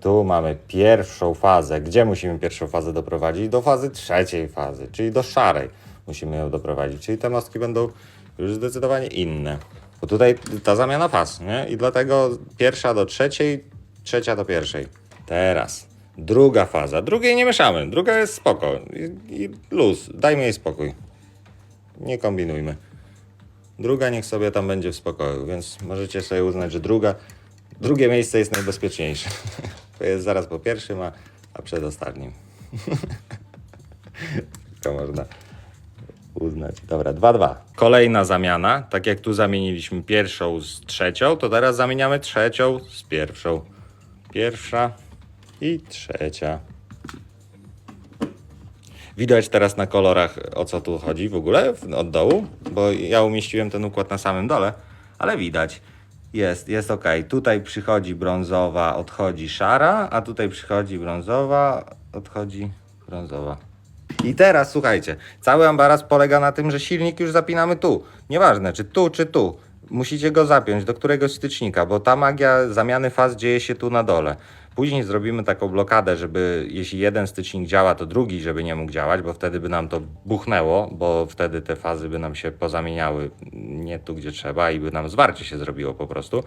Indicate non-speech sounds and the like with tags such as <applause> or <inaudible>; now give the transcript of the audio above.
Tu mamy pierwszą fazę. Gdzie musimy pierwszą fazę doprowadzić? Do fazy trzeciej fazy, czyli do szarej musimy ją doprowadzić. Czyli te mostki będą już zdecydowanie inne. Bo tutaj ta zamiana faz, nie? I dlatego pierwsza do trzeciej, trzecia do pierwszej. Teraz druga faza. Drugiej nie mieszamy. Druga jest spoko. I, i luz. Dajmy jej spokój. Nie kombinujmy. Druga niech sobie tam będzie w spokoju, więc możecie sobie uznać, że druga, drugie miejsce jest najbezpieczniejsze. <laughs> To jest zaraz po pierwszym, a, a przed ostatnim. <laughs> To można uznać. Dobra, 2-2. Kolejna zamiana. Tak jak tu zamieniliśmy pierwszą z trzecią, to teraz zamieniamy trzecią z pierwszą. Pierwsza i trzecia. Widać teraz na kolorach o co tu chodzi w ogóle od dołu, bo ja umieściłem ten układ na samym dole, ale widać. Jest, jest ok. Tutaj przychodzi brązowa, odchodzi szara, a tutaj przychodzi brązowa, odchodzi brązowa. I teraz słuchajcie, cały ambaras polega na tym, że silnik już zapinamy tu. Nieważne, czy tu, czy tu. Musicie go zapiąć do któregoś stycznika, bo ta magia zamiany faz dzieje się tu na dole. Później zrobimy taką blokadę, żeby jeśli jeden stycznik działa, to drugi, żeby nie mógł działać, bo wtedy by nam to buchnęło, bo wtedy te fazy by nam się pozamieniały nie tu, gdzie trzeba i by nam zwarcie się zrobiło po prostu.